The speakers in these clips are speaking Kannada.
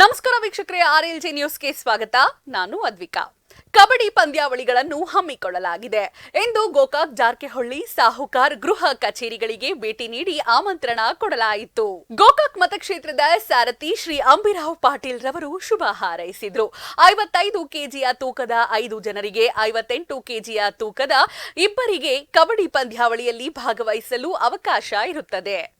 ನಮಸ್ಕಾರ ವೀಕ್ಷಕರೇ, ಆರ್ ಎಲ್ ಜಿ ನ್ಯೂಸ್ಗೆ ಸ್ವಾಗತ. ನಾನು ಅದ್ವಿಕಾ. ಕಬಡ್ಡಿ ಪಂದ್ಯಾವಳಿಗಳನ್ನು ಹಮ್ಮಿಕೊಳ್ಳಲಾಗಿದೆ. ಎಂದು ಗೋಕಾಕ್ ಜಾರಕಿಹೊಳ್ಳಿ ಸಾಹುಕಾರ್ ಗೃಹ ಕಚೇರಿಗಳಿಗೆ ಭೇಟಿ ನೀಡಿ ಆಮಂತ್ರಣ ಕೊಡಲಾಯಿತು. ಗೋಕಾಕ್ ಮತಕ್ಷೇತ್ರದ ಸಾರಥಿ ಶ್ರೀ ಅಂಬಿರಾವ್ ಪಾಟೀಲ್ ರವರು ಶುಭ ಹಾರೈಸಿದ್ರು. ಐವತ್ತೈದು ಕೆಜಿಯ ತೂಕದ ಐದು ಜನರಿಗೆ ಐವತ್ತೆಂಟು ಕೆಜಿಯ ತೂಕದ ಇಬ್ಬರಿಗೆ ಕಬಡ್ಡಿ ಪಂದ್ಯಾವಳಿಯಲ್ಲಿ ಭಾಗವಹಿಸಲು ಅವಕಾಶ ಇರುತ್ತದೆ.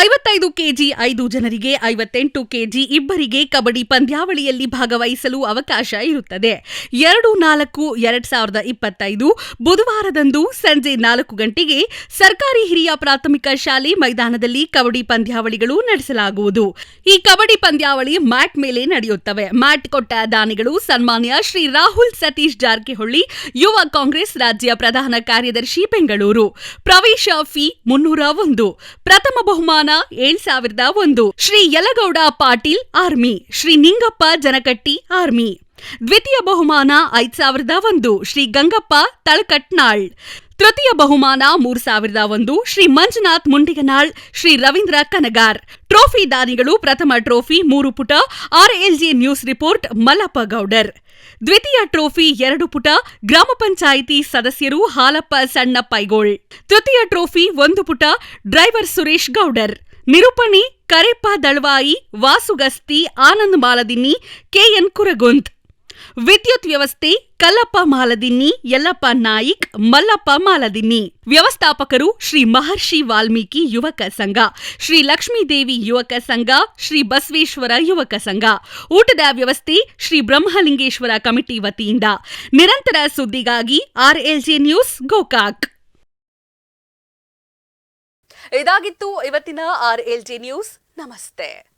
ಐವತ್ತೈದು ಕೆಜಿ, ಐದು ಜನರಿಗೆ ಐವತ್ತೆಂಟು ಕೆಜಿ ಇಬ್ಬರಿಗೆ ಕಬಡ್ಡಿ ಪಂದ್ಯಾವಳಿಯಲ್ಲಿ ಭಾಗವಹಿಸಲು ಅವಕಾಶ ಇರುತ್ತದೆ. ಎರಡು, ನಾಲ್ಕು, ಎರಡ್ ಸಾವಿರದ ಇಪ್ಪತ್ತೈದು ಬುಧವಾರದಂದು ಸಂಜೆ ನಾಲ್ಕು ಗಂಟೆಗೆ ಸರ್ಕಾರಿ ಹಿರಿಯ ಪ್ರಾಥಮಿಕ ಶಾಲೆ ಮೈದಾನದಲ್ಲಿ ಕಬಡ್ಡಿ ಪಂದ್ಯಾವಳಿಗಳು ನಡೆಸಲಾಗುವುದು. ಈ ಕಬಡ್ಡಿ ಪಂದ್ಯಾವಳಿ ಮ್ಯಾಟ್ ಮೇಲೆ ನಡೆಯುತ್ತವೆ. ಮ್ಯಾಟ್ ಕೊಟ್ಟ ದಾನಿಗಳು ಸನ್ಮಾನ್ಯ ಶ್ರೀ ರಾಹುಲ್ ಸತೀಶ್ ಜಾರಕಿಹೊಳಿ, ಯುವ ಕಾಂಗ್ರೆಸ್ ರಾಜ್ಯ ಪ್ರಧಾನ ಕಾರ್ಯದರ್ಶಿ ಬೆಂಗಳೂರು. ಪ್ರವೇಶ ಫೀ ಮುನ್ನೂರ ಒಂದು. ಪ್ರಥಮ ಬಹುಮಾನ ಏಳ್ ಸಾವಿರದ ಒಂದು. Shri Yalagouda Patil army, Shri Ningappa Janakatti army. ದ್ವಿತೀಯ ಬಹುಮಾನ ಐದ್ ಸಾವಿರದ ಒಂದು. ಶ್ರೀ ಗಂಗಪ್ಪ ತಳಕಟ್ನಾಳ್. ತೃತೀಯ ಬಹುಮಾನ ಮೂರ್ ಸಾವಿರದ ಒಂದು. ಶ್ರೀ ಮಂಜುನಾಥ್ ಮುಂಡಿಗನಾಳ್, ಶ್ರೀ ರವೀಂದ್ರ ಕನಗಾರ್. ಟ್ರೋಫಿ ದಾನಿಗಳು ಪ್ರಥಮ ಟ್ರೋಫಿ ಮೂರು ಪುಟ. RLG news report Mallappa Goudar. ದ್ವಿತೀಯ ಟ್ರೋಫಿ ಎರಡು ಪುಟ. ಗ್ರಾಮ ಪಂಚಾಯಿತಿ ಸದಸ್ಯರು ಹಾಲಪ್ಪ ಸಣ್ಣ ಪೈಗೋಳ್ ತೃತೀಯ ಟ್ರೋಫಿ ಒಂದು ಪುಟ. ಡ್ರೈವರ್ ಸುರೇಶ್ ಗೌಡರ್. ನಿರೂಪಣಿ ಕರೆಪ್ಪ ದಳ್ವಾಯಿ, ವಾಸುಗಸ್ತಿ, ಆನಂದ್ ಮಾಲದಿನ್ನಿ ಕೆಎನ್ ಕುರಗುಂತ್ ವಿದ್ಯುತ್ ವ್ಯವಸ್ಥೆ, ಕಲ್ಲಪ್ಪ ಮಾಲದಿನ್ನಿ, ಯಲ್ಲಪ್ಪ ನಾಯಿಕ್, ಮಲ್ಲಪ್ಪ ಮಾಲದಿನ್ನಿ. ವ್ಯವಸ್ಥಾಪಕರು ಶ್ರೀ ಮಹರ್ಷಿ ವಾಲ್ಮೀಕಿ ಯುವಕ ಸಂಘ, ಶ್ರೀ ಲಕ್ಷ್ಮೀದೇವಿ ಯುವಕ ಸಂಘ, ಶ್ರೀ ಬಸವೇಶ್ವರ ಯುವಕ ಸಂಘ. ಊಟದ ವ್ಯವಸ್ಥೆ ಶ್ರೀ ಬ್ರಹ್ಮಲಿಂಗೇಶ್ವರ ಕಮಿಟಿ ವತಿಯಿಂದ. ನಿರಂತರ ಸುದ್ದಿಗಾಗಿ ಆರ್ಎಲ್ಜೆ ನ್ಯೂಸ್, ಗೋಕಾಕ್. ಇದಾಗಿತ್ತು ಇವತ್ತಿನ ಆರ್ಎಲ್ಜೆ ನ್ಯೂಸ್. ನಮಸ್ತೆ.